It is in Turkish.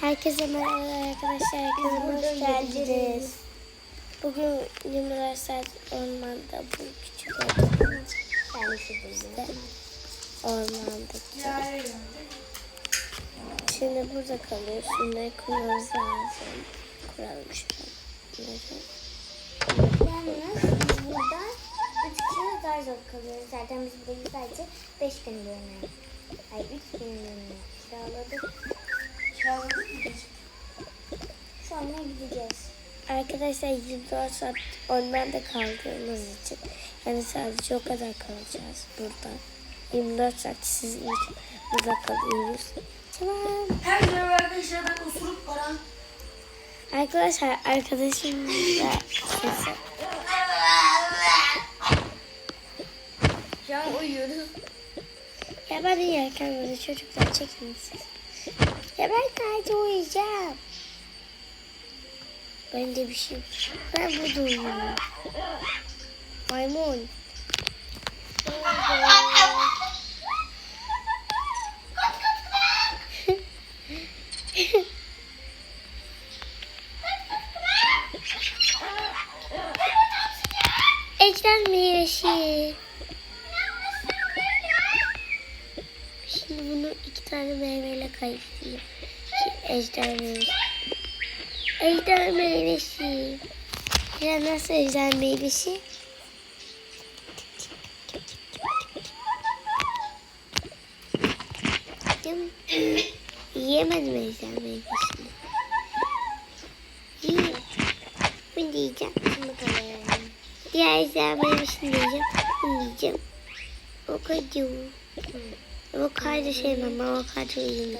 Herkese merhaba arkadaşlar. Burada hoş geldiniz. Bugün 24 saat ormanda bu küçük şurada ormandaki. Şimdi burada kalıyor. Şunları kurmamız lazım. Kuralım şunları. Yalnız burada üç kişi zar zor kalıyoruz. Zaten biz burayı sadece beş günlüğüne, ay üç gideceğiz. Arkadaşlar 24 saat ormanda kaldığımız için yani sadece o kadar kalacağız burada. 24 saat sizin için burada kalıyoruz. Tamam. Herkese merhaba arkadaşlar ben Osuruk Baran. Arkadaşlar arkadaşım da sesi. Şu an uyuyoruz. Ya ben de yerken böyle çocuklar çekin siz. Ya ben sadece uyuyacağım. Ben de bir şey. Ben burada uyuyorum. Maymun. Ejder meyvesi. Tane meyveyle. Şimdi ejder meyvesi. Ejder meyvesi. Ya nasıl ejder meyvesi? Yiyemedim ejder meyvesini. Yiyeyim. Bunu yiyeceğim. Bakalım. Diğer ejder meyvesini yiyeceğim. Bunu yiyeceğim. 我开着电脑，妈妈开着电。